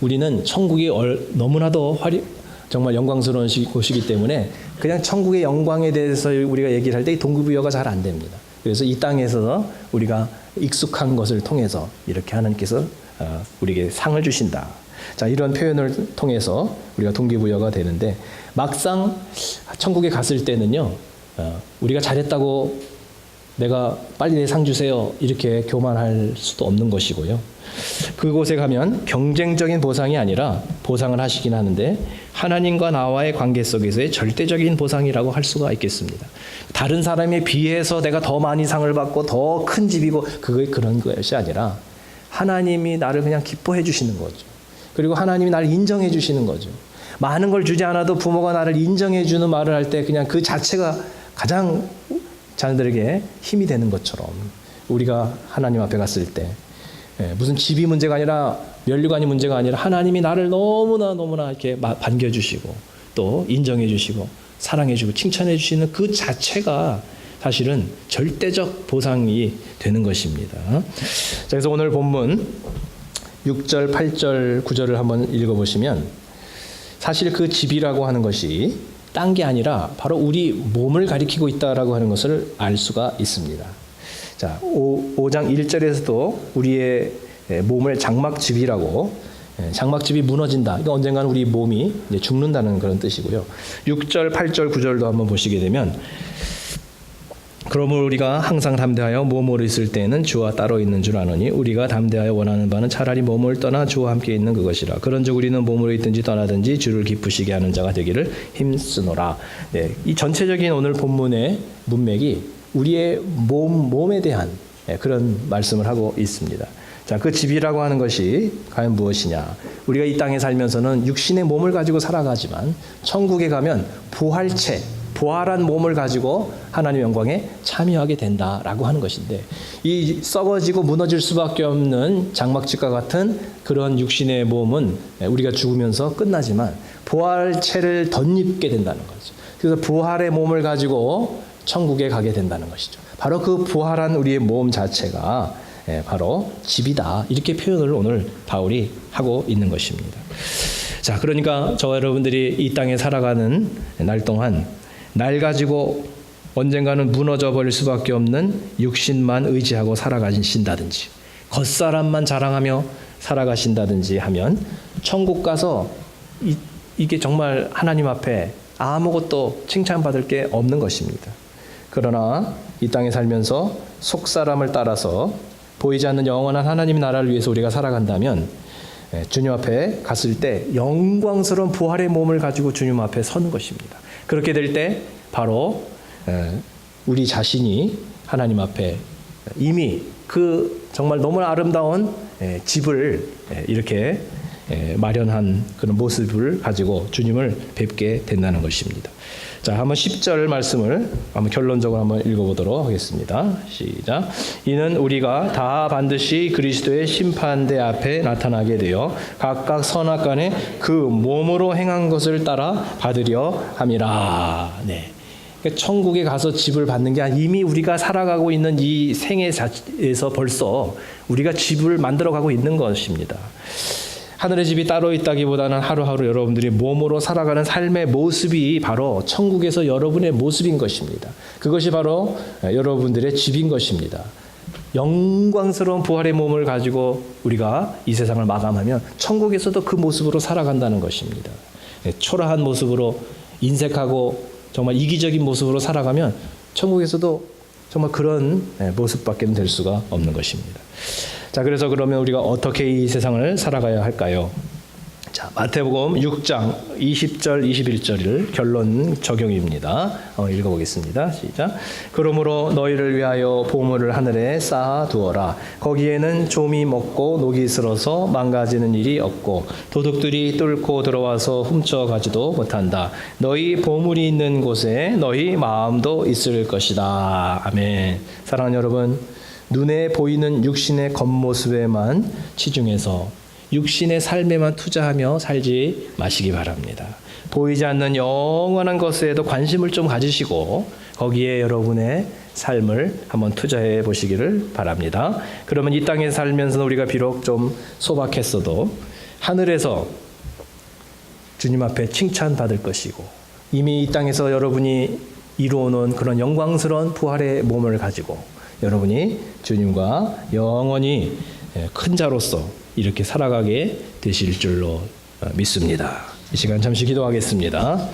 우리는 천국이 얼- 너무나도 화려 정말 영광스러운 시- 곳이기 때문에 그냥 천국의 영광에 대해서 우리가 얘기를 할 때 동기부여가 잘 안 됩니다. 그래서 이 땅에서 우리가 익숙한 것을 통해서 이렇게 하나님께서 어, 우리에게 상을 주신다. 자 이런 표현을 통해서 우리가 동기부여가 되는데 막상 천국에 갔을 때는요 어, 우리가 잘했다고 내가 빨리 내 상 주세요 이렇게 교만할 수도 없는 것이고요. 그곳에 가면 경쟁적인 보상이 아니라 보상을 하시긴 하는데 하나님과 나와의 관계 속에서의 절대적인 보상이라고 할 수가 있겠습니다. 다른 사람에 비해서 내가 더 많이 상을 받고 더 큰 집이고 그게 그런 것이 아니라 하나님이 나를 그냥 기뻐해 주시는 거죠. 그리고 하나님이 나를 인정해 주시는 거죠. 많은 걸 주지 않아도 부모가 나를 인정해 주는 말을 할 때 그냥 그 자체가 가장 자녀들에게 힘이 되는 것처럼 우리가 하나님 앞에 갔을 때 예, 무슨 집이 문제가 아니라 면류관이 문제가 아니라 하나님이 나를 너무나 너무나 이렇게 마- 반겨주시고 또 인정해주시고 사랑해주고 칭찬해주시는 그 자체가 사실은 절대적 보상이 되는 것입니다. 자, 그래서 오늘 본문 6절, 8절, 9절을 한번 읽어보시면 사실 그 집이라고 하는 것이 딴 게 아니라 바로 우리 몸을 가리키고 있다라고 하는 것을 알 수가 있습니다. 자, 5, 5장 1절에서도 우리의 예, 몸을 장막집이라고 예, 장막집이 무너진다. 이거 언젠가는 우리 몸이 죽는다는 그런 뜻이고요. 6절, 8절, 9절도 한번 보시게 되면 그러므로 우리가 항상 담대하여 몸으로 있을 때에는 주와 따로 있는 줄 아노니 우리가 담대하여 원하는 바는 차라리 몸을 떠나 주와 함께 있는 그것이라 그런즉 우리는 몸으로 있든지 떠나든지 주를 기쁘시게 하는 자가 되기를 힘쓰노라 네, 이 전체적인 오늘 본문의 문맥이 우리의 몸 몸에 대한 네, 그런 말씀을 하고 있습니다. 자, 그 집이라고 하는 것이 과연 무엇이냐? 우리가 이 땅에 살면서는 육신의 몸을 가지고 살아가지만 천국에 가면 부활체 부활한 몸을 가지고 하나님 영광에 참여하게 된다라고 하는 것인데 이 썩어지고 무너질 수밖에 없는 장막집과 같은 그런 육신의 몸은 우리가 죽으면서 끝나지만 부활체를 덧입게 된다는 거죠. 그래서 부활의 몸을 가지고 천국에 가게 된다는 것이죠. 바로 그 부활한 우리의 몸 자체가 예, 바로 집이다. 이렇게 표현을 오늘 바울이 하고 있는 것입니다. 자, 그러니까 저와 여러분들이 이 땅에 살아가는 날 동안 날 가지고 언젠가는 무너져 버릴 수밖에 없는 육신만 의지하고 살아가신다든지 겉사람만 자랑하며 살아가신다든지 하면 천국 가서 이, 이게 정말 하나님 앞에 아무것도 칭찬받을 게 없는 것입니다. 그러나 이 땅에 살면서 속 사람을 따라서 보이지 않는 영원한 하나님 나라를 위해서 우리가 살아간다면 예, 주님 앞에 갔을 때 영광스러운 부활의 몸을 가지고 주님 앞에 서는 것입니다. 그렇게 될 때 바로 예, 우리 자신이 하나님 앞에 이미 그 정말 너무나 아름다운 예, 집을 예, 이렇게 예, 마련한 그런 모습을 가지고 주님을 뵙게 된다는 것입니다. 자, 한번 10절 말씀을 한번 결론적으로 한번 읽어보도록 하겠습니다. 시작. 이는 우리가 다 반드시 그리스도의 심판대 앞에 나타나게 되어 각각 선악간에 그 몸으로 행한 것을 따라 받으려 함이라. 네. 그러니까 천국에 가서 집을 받는 게 아니라 이미 우리가 살아가고 있는 이 생애 자체에서 벌써 우리가 집을 만들어가고 있는 것입니다. 하늘의 집이 따로 있다기보다는 하루하루 여러분들이 몸으로 살아가는 삶의 모습이 바로 천국에서 여러분의 모습인 것입니다. 그것이 바로 여러분들의 집인 것입니다. 영광스러운 부활의 몸을 가지고 우리가 이 세상을 마감하면 천국에서도 그 모습으로 살아간다는 것입니다. 네, 초라한 모습으로 인색하고 정말 이기적인 모습으로 살아가면 천국에서도 정말 그런 네, 모습밖에 될 수가 없는 것입니다. 자, 그래서 그러면 우리가 어떻게 이 세상을 살아가야 할까요? 자, 마태복음 6장 20절 21절을 결론 적용입니다. 어, 읽어보겠습니다. 시작. 그러므로 너희를 위하여 보물을 하늘에 쌓아 두어라. 거기에는 좀이 먹고 녹이 슬어서 망가지는 일이 없고 도둑들이 뚫고 들어와서 훔쳐가지도 못한다. 너희 보물이 있는 곳에 너희 마음도 있을 것이다. 아멘. 사랑하는 여러분, 눈에 보이는 육신의 겉모습에만 치중해서 육신의 삶에만 투자하며 살지 마시기 바랍니다. 보이지 않는 영원한 것에도 관심을 좀 가지시고 거기에 여러분의 삶을 한번 투자해 보시기를 바랍니다. 그러면 이 땅에 살면서 우리가 비록 좀 소박했어도 하늘에서 주님 앞에 칭찬받을 것이고 이미 이 땅에서 여러분이 이루어놓은 그런 영광스러운 부활의 몸을 가지고 여러분이 주님과 영원히 예, 큰 자로서 이렇게 살아가게 되실 줄로 어, 믿습니다. 이 시간 잠시 기도하겠습니다.